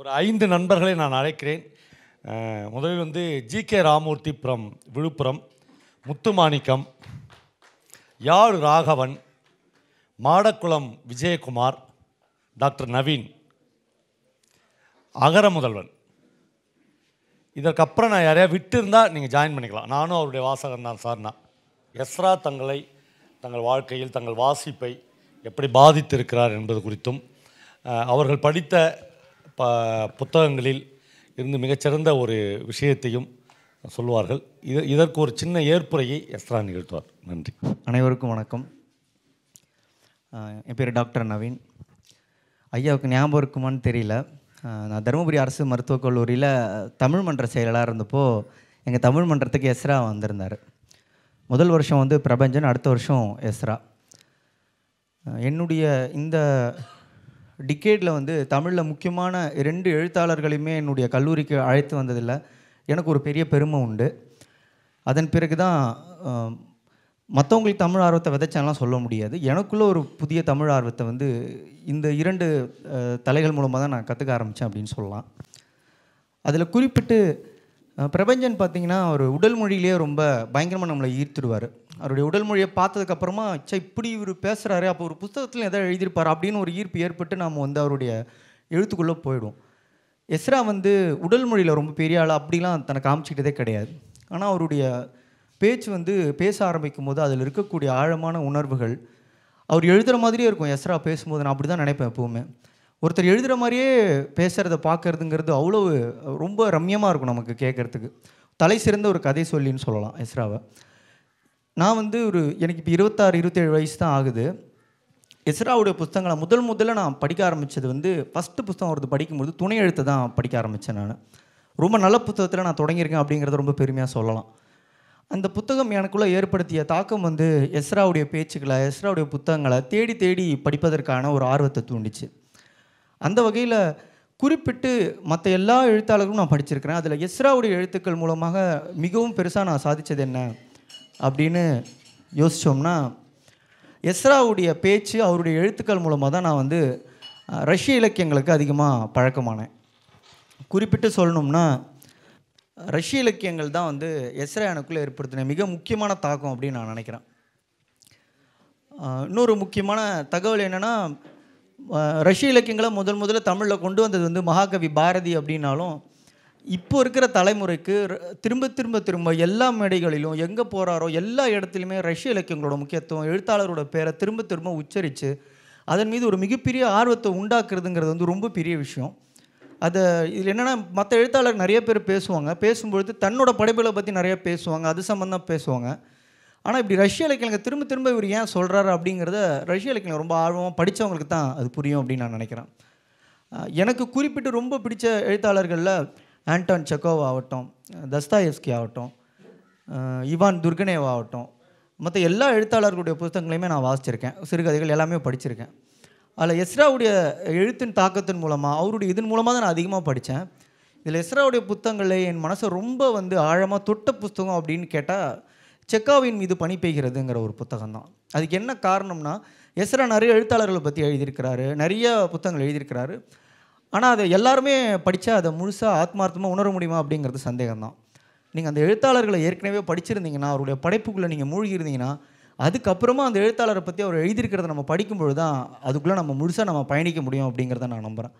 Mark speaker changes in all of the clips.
Speaker 1: ஒரு ஐந்து நண்பர்களை நான் அழைக்கிறேன். முதலில் வந்து G K Ramamurthy from Villupuram Muthumanickam Yazh Raghavan Madakkulam Vijayakumar doctor Naveen Agara Mudhalvan. இதற்கப்புறம் நான் யாரையா விட்டு இருந்தால் நீங்கள் ஜாயின் பண்ணிக்கலாம். நானும் அவருடைய வாசகன் தான் சார்னா எஸ்ரா தங்களை தங்கள் வாழ்க்கையில் தங்கள் வாசிப்பை எப்படி பாதித்திருக்கிறார் என்பது குறித்தும் அவர்கள் படித்த ப புத்தகங்களில் இருந்து மிகச்சிறந்த ஒரு விஷயத்தையும் சொல்வார்கள். இது இதற்கு ஒரு சின்ன ஏற்புரையை எஸ்ரா நிகழ்த்துவார். நன்றி.
Speaker 2: அனைவருக்கும் வணக்கம். என் பேர் டாக்டர் நவீன். ஐயாவுக்கு ஞாபகம் இருக்குமான்னு தெரியல. நான் தருமபுரி அரசு மருத்துவக் கல்லூரியில் தமிழ் மன்ற செயலாளராக இருந்தப்போ எங்கள் தமிழ் மன்றத்துக்கு எஸ்ரா வந்திருந்தார். முதல் வருஷம் வந்து பிரபஞ்சன் அடுத்த வருஷம் எஸ்ரா. என்னுடைய இந்த டிக்கேட்டில் வந்து தமிழில் முக்கியமான ரெண்டு எழுத்தாளர்களையுமே என்னுடைய கல்லூரிக்கு அழைத்து வந்ததில்லை. எனக்கு ஒரு பெரிய பெருமை உண்டு. அதன் பிறகு தான் மற்றவங்களுக்கு தமிழ் ஆர்வத்தை விதைச்சாலாம் சொல்ல முடியாது. எனக்குள்ளே ஒரு புதிய தமிழ் ஆர்வத்தை வந்து இந்த இரண்டு தலைகள் மூலமாக தான் நான் கற்றுக்க ஆரம்பித்தேன் அப்படின்னு சொல்லலாம். அதில் குறிப்பிட்டு பிரபஞ்சன் பார்த்தீங்கன்னா அவர் உடல் மொழியிலே ரொம்ப பயங்கரமாக நம்மளை ஈர்த்துடுவார். அவருடைய உடல் மொழியை பார்த்ததுக்கப்புறமா சே இப்படி இவர் பேசுகிறாரு அப்போ ஒரு புத்தகத்தில் எதாவது எழுதியிருப்பார் அப்படின்னு ஒரு ஈர்ப்பு ஏற்பட்டு நாம் வந்து அவருடைய எழுத்துக்குள்ளே போயிடுவோம். எஸ்ரா வந்து உடல் மொழியில் ரொம்ப பெரிய ஆள் அப்படிலாம் தன்னை காமிச்சிக்கிட்டதே கிடையாது. ஆனால் அவருடைய பேச்சு வந்து பேச ஆரம்பிக்கும் போது அதில் இருக்கக்கூடிய ஆழமான உணர்வுகள் அவர் எழுதுகிற மாதிரியே இருக்கும். எஸ்ரா பேசும்போது நான் அப்படி தான் நினைப்பேன் எப்போவுமே. ஒருத்தர் எழுதுகிற மாதிரியே பேசுகிறத பார்க்கறதுங்கிறது அவ்வளோ ரொம்ப ரம்யமாக இருக்கும் நமக்கு கேட்குறதுக்கு. தலை சிறந்த ஒரு கதை சொல்லின்னு சொல்லலாம் எஸ்ராவை. நான் வந்து ஒரு எனக்கு இப்போ இருபத்தாறு இருபத்தேழு வயசு தான் ஆகுது. எஸ்ராவுடைய புத்தகங்களை முதல் முதல்ல நான் படிக்க ஆரம்பித்தது வந்து ஃபஸ்ட்டு புத்தகம் ஒருத்தர் படிக்கும்போது துணை எழுத்து தான் படிக்க ஆரம்பித்தேன் நான். ரொம்ப நல்ல புத்தகத்தில் நான் தொடங்கியிருக்கேன் அப்படிங்கிறத ரொம்ப பெருமையாக சொல்லலாம். அந்த புத்தகம் எனக்குள்ளே ஏற்படுத்திய தாக்கம் வந்து எஸ்ராவுடைய பேச்சுக்களை எஸ்ராவுடைய புத்தகங்களை தேடி தேடி படிப்பதற்கான ஒரு ஆர்வத்தை தூண்டிச்சு. அந்த வகையில் குறிப்பிட்டு மற்ற எல்லா எழுத்தாளர்களும் நான் படிச்சிருக்கிறேன். அதில் எஸ்ராவுடைய எழுத்துக்கள் மூலமாக மிகவும் பெருசாக நான் சாதித்தது என்ன அப்படின்னு யோசித்தோம்னா எஸ்ராவுடைய பேச்சு அவருடைய எழுத்துக்கள் மூலமாக தான் நான் வந்து ரஷ்ய இலக்கியங்களுக்கு அதிகமாக பழக்கமானேன். குறிப்பிட்டு சொல்லணும்னா ரஷ்ய இலக்கியங்கள் தான் வந்து எஸ்ரா எனக்குள்ளே ஏற்படுத்தின மிக முக்கியமான தாக்கம் அப்படின்னு நான் நினைக்கிறேன். இன்னொரு முக்கியமான தகவல் என்னென்னா ரஷ்ய இலக்கியங்களை முதல் முதல்ல தமிழில் கொண்டு வந்தது வந்து மகாகவி பாரதி அப்படின்னாலும் இப்போ இருக்கிற தலைமுறைக்கு ர- திரும்ப திரும்ப திரும்ப எல்லா மேடைகளிலும் எங்கே போகிறாரோ எல்லா இடத்துலையுமே ரஷ்ய இலக்கியங்களோட முக்கியத்துவம் எழுத்தாளரோட பேரை திரும்ப திரும்ப உச்சரித்து அதன் மீது ஒரு மிகப்பெரிய ஆர்வத்தை உண்டாக்குறதுங்கிறது வந்து ரொம்ப பெரிய விஷயம். அதை இதில் என்னென்னா மற்ற எழுத்தாளர் நிறைய பேர் பேசுவாங்க. பேசும்பொழுது தன்னோட படைப்புகளை பற்றி நிறைய பேசுவாங்க. அது சம்மந்தம் பேசுவாங்க. ஆனால் இப்படி ரஷ்ய இலக்கியங்க திரும்ப திரும்ப இவர் ஏன் சொல்கிறாரு அப்படிங்கிறத ரஷ்ய இலக்கியம் ரொம்ப ஆர்வமாக படித்தவங்களுக்கு தான் அது புரியும் அப்படின்னு நான் நினைக்கிறேன். எனக்கு குறிப்பிட்டு ரொம்ப பிடிச்ச எழுத்தாளர்களில் ஆண்டான் செக்கோவ் ஆகட்டும் தஸ்தாயஸ்கி ஆகட்டும் இவான் துர்கனேவ் ஆகட்டும் மற்ற எல்லா எழுத்தாளர்களுடைய புத்தகங்களையுமே நான் வாசிச்சிருக்கேன். சிறுகதைகள் எல்லாமே படிச்சிருக்கேன். அதில் எஸ்ராவுடைய எழுத்தின் தாக்கத்தின் மூலமாக அவருடைய இதன் மூலமாக தான் நான் அதிகமாக படித்தேன் இதில் எஸ்ராவுடைய புத்தகங்களில் என் மனசை ரொம்ப வந்து ஆழமாக தொட்ட புத்தகம் அப்படின்னு கேட்டால் செக்காவின் மீது பணி பெய்கிறதுங்கிற ஒரு புத்தகம் தான் அதுக்கு என்ன காரணம்னா எஸ்ரா நிறைய எழுத்தாளர்களை பற்றி எழுதியிருக்கிறாரு நிறைய புத்தகங்கள் எழுதியிருக்கிறாரு. ஆனால் அதை எல்லாருமே படித்தா அதை முழுசாக ஆத்மார்த்தமாக உணர முடியுமா அப்படிங்கிறது சந்தேகம்தான். நீங்கள் அந்த எழுத்தாளர்களை ஏற்கனவே படிச்சிருந்தீங்கன்னா அவருடைய படைப்புக்குள்ளே நீங்கள் மூழ்கி இருந்தீங்கன்னா அதுக்கப்புறமா அந்த எழுத்தாளரை பற்றி அவர் எழுதியிருக்கிறத நம்ம படிக்கும்பொழுது தான் அதுக்குள்ளே நம்ம முழுசாக நம்ம பயணிக்க முடியும் அப்படிங்கிறத நான் நம்புகிறேன்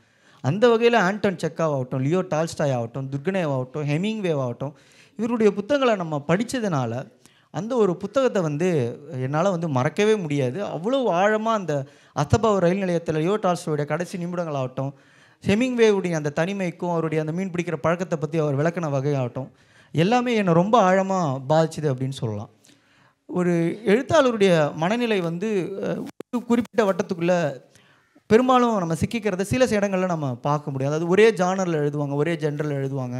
Speaker 2: அந்த வகையில் ஆண்டன் செக்காவ் ஆகட்டும் லியோ டால்ஸ்டாய் ஆகட்டும் துர்கனேவ் ஆகட்டும் ஹெமிங்வேவ் ஆகட்டும் இவருடைய புத்தகங்களை நம்ம படித்ததுனால அந்த ஒரு புத்தகத்தை வந்து என்னால் வந்து மறக்கவே முடியாது. அவ்வளோ ஆழமாக அந்த அத்தபாவ் ரயில் நிலையத்தில் லியோ டால்ஸ்டோடைய கடைசி நிமிடங்கள் ஆகட்டும் ஹெமிங்வேவுடைய அந்த தனிமைக்கும் அவருடைய அந்த மீன் பிடிக்கிற பழக்கத்தை பற்றி அவர் விளக்கின வகையாகட்டும் எல்லாமே என்னை ரொம்ப ஆழமாக பாதிச்சுது அப்படின்னு சொல்லலாம். ஒரு எழுத்தாளருடைய மனநிலை வந்து ஒரு குறிப்பிட்ட வட்டத்துக்குள்ளே பெரும்பாலும் நம்ம சிக்கிக்கிறத சில இடங்களில் நம்ம பார்க்க முடியும் அதாவது ஒரே ஜானரில் எழுதுவாங்க ஒரே ஜென்ரல் எழுதுவாங்க.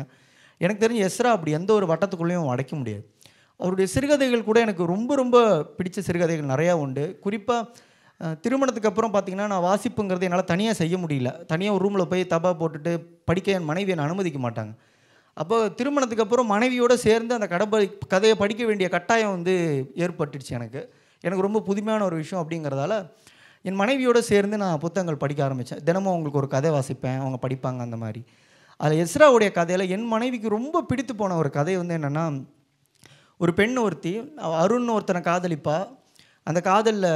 Speaker 2: எனக்கு தெரிஞ்சு எஸ்ரா அப்படி எந்த ஒரு வட்டத்துக்குள்ளேயும் அடைக்க முடியாது. அவருடைய சிறுகதைகள் கூட எனக்கு ரொம்ப ரொம்ப பிடித்த சிறுகதைகள் நிறையா உண்டு. குறிப்பாக திருமணத்துக்கு அப்புறம் பார்த்திங்கன்னா நான் வாசிப்புங்கிறது என்னால் தனியாக செய்ய முடியல. தனியாக ஒரு ரூமில் போய் தபா போட்டுட்டு படிக்க என் மனைவி என்னை அனுமதிக்க மாட்டாங்க. அப்போ திருமணத்துக்கு அப்புறம் மனைவியோடு சேர்ந்து அந்த கடை கதையை படிக்க வேண்டிய கட்டாயம் வந்து ஏற்பட்டுடுச்சு எனக்கு. எனக்கு ரொம்ப புதுமையான ஒரு விஷயம் அப்படிங்கிறதால என் மனைவியோடு சேர்ந்து நான் புத்தகங்கள் படிக்க ஆரம்பித்தேன் தினமும் அவங்களுக்கு ஒரு கதை வாசிப்பேன் அவங்க படிப்பாங்க அந்த மாதிரி. அதில் எஸ்ராவுடைய கதையில் என் மனைவிக்கு ரொம்ப பிடித்து போன ஒரு கதை வந்து என்னென்னா ஒரு பெண் ஒருத்தி அருண் ஒருத்தனை காதலிப்பா. அந்த காதலில்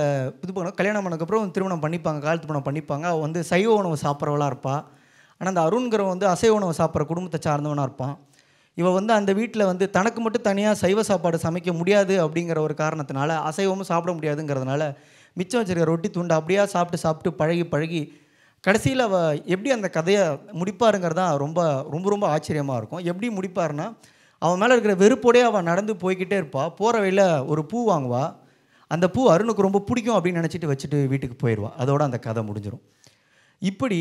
Speaker 2: இது பண்ண கல்யாணம் பண்ணதுக்கப்புறம் திருமணம் பண்ணிப்பாங்க கால் திருமணம் பண்ணிப்பாங்க. அவள் வந்து சைவ உணவு சாப்பிட்றவளாக இருப்பாள் ஆனால் அந்த அருண்கிறவன் வந்து அசைவ உணவு சாப்பிட்ற குடும்பத்தை சார்ந்தவனாக இருப்பான். இவள் வந்து அந்த வீட்டில் வந்து தனக்கு மட்டும் தனியாக சைவ சாப்பாடு சமைக்க முடியாது அப்படிங்கிற ஒரு காரணத்தினால அசைவமும் சாப்பிட முடியாதுங்கிறதுனால மிச்சம் வச்சிருக்க ரொட்டி துண்டு அப்படியே சாப்பிட்டு சாப்பிட்டு பழகி பழகி கடைசியில் அவள் எப்படி அந்த கதையை முடிப்பாருங்கிறது தான் ரொம்ப ரொம்ப ரொம்ப ஆச்சரியமாக இருக்கும். எப்படி முடிப்பாருன்னா அவன் மேலே இருக்கிற வெறுப்போடே அவன் நடந்து போய்கிட்டே இருப்பாள் போகிற வழியில் ஒரு பூ வாங்குவா. அந்த பூ அருணுக்கு ரொம்ப பிடிக்கும் அப்படின்னு நினச்சிட்டு வச்சுட்டு வீட்டுக்கு போயிடுவாள் அதோட அந்த கதை முடிஞ்சிடும் இப்படி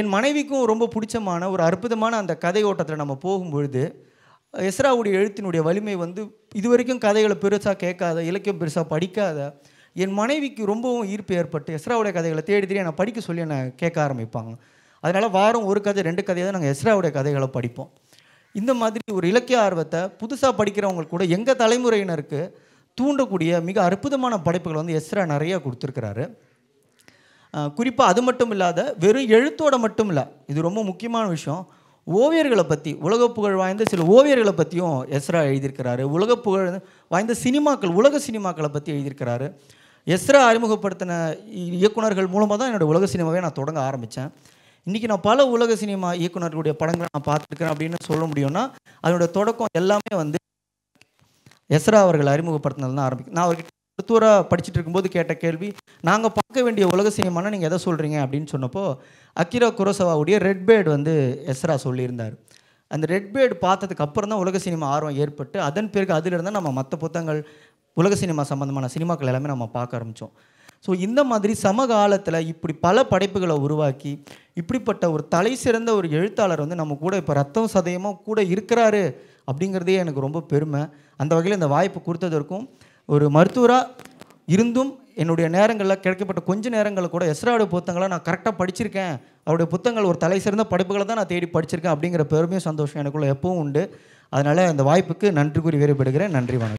Speaker 2: என் மனைவிக்கும் ரொம்ப பிடிச்சமான ஒரு அற்புதமான அந்த கதை ஓட்டத்தில் நம்ம போகும்பொழுது எஸ்ராவுடைய எழுத்தினுடைய வலிமை வந்து இது வரைக்கும் கதைகளை பெருசாக கேட்காத இலக்கியம் பெருசாக படிக்காத என் மனைவிக்கு ரொம்பவும் ஈர்ப்பு ஏற்பட்டு எஸ்ராவுடைய கதைகளை தேடி தேடி என்னை படிக்க சொல்லி என்னை கேட்க ஆரம்பிப்பாங்க. அதனால் வாரம் ஒரு கதை ரெண்டு கதையை தான் நாங்கள் எஸ்ராவுடைய கதைகளை படிப்போம். இந்த மாதிரி ஒரு இலக்கிய ஆர்வத்தை புதுசாக படிக்கிறவங்களுக்கு கூட எங்கள் தலைமுறையினருக்கு தூண்டக்கூடிய மிக அற்புதமான படைப்புகள் வந்து எஸ்ரா நிறைய கொடுத்துருக்கிறாரு. குறிப்பாக அது மட்டும் இல்லாத வெறும் எழுத்தோட மட்டும் இல்லை இது ரொம்ப முக்கியமான விஷயம். ஓவியர்களை பற்றி உலக புகழ் வாய்ந்த சில ஓவியர்களை பற்றியும் எஸ்ரா எழுதியிருக்கிறாரு. உலக புகழ் வாய்ந்த சினிமாக்கள் உலக சினிமாக்களை பற்றி எழுதியிருக்கிறாரு. எஸ்ரா அறிமுகப்படுத்தின இ- இயக்குனர்கள் மூலமாக தான் என்னோடய உலக சினிமாவே நான் தொடங்க ஆரம்பித்தேன் இன்றைக்கி நான் பல உலக சினிமா இயக்குநர்களுடைய படங்களை நான் பார்த்துருக்கிறேன் அப்படின்னு சொல்ல முடியும்னா அதனோட தொடக்கம் எல்லாமே வந்து எஸ்ரா அவர்கள் அறிமுகப்படுத்தினது தான் ஆரம்பிக்கும். நான் அவர்கிட்ட மருத்துவராக படிச்சுட்டு இருக்கும்போது கேட்ட கேள்வி நாங்கள் பார்க்க வேண்டிய உலக சினிமானா நீங்கள் எதை சொல்கிறீங்க அப்படின்னு சொன்னப்போ அக்கிரா குரோசவாவுடைய ரெட் பேர்டு வந்து எஸ்ரா சொல்லியிருந்தார். அந்த ரெட் பேர்டு பார்த்ததுக்கு அப்புறம் தான் உலக சினிமா ஆர்வம் ஏற்பட்டு அதன் பிறகு அதிலிருந்து நம்ம மற்ற புத்தகங்கள் உலக சினிமா சம்மந்தமான சினிமாக்கள் எல்லாமே நம்ம பார்க்க ஆரம்பித்தோம் ஸோ இந்த மாதிரி சமகாலத்தில் இப்படி பல படைப்புகளை உருவாக்கி இப்படிப்பட்ட ஒரு தலை சிறந்த ஒரு எழுத்தாளர் வந்து நம்ம கூட இப்போ ரத்தம் சதயமாக கூட இருக்கிறாரு அப்படிங்கிறதே எனக்கு ரொம்ப பெருமை. அந்த வகையில் இந்த வாய்ப்பு கொடுத்ததற்கும் ஒரு மருத்துவராக இருந்தும் என்னுடைய நேரங்களில் கிடைக்கப்பட்ட கொஞ்ச நேரங்களில் கூட எஸ்ராவுடைய புத்தகங்களை நான் கரெக்டாக படிச்சிருக்கேன். அவருடைய புத்தகங்கள் ஒரு தலை சிறந்த படைப்புகளை தான் நான் தேடி படிச்சிருக்கேன் அப்படிங்கிற பெருமையும் சந்தோஷம் எனக்குள்ளே எப்பவும் உண்டு. அதனால் அந்த வாய்ப்புக்கு நன்றி கூறி வேறுபடுகிறேன் நன்றி வணக்கம்.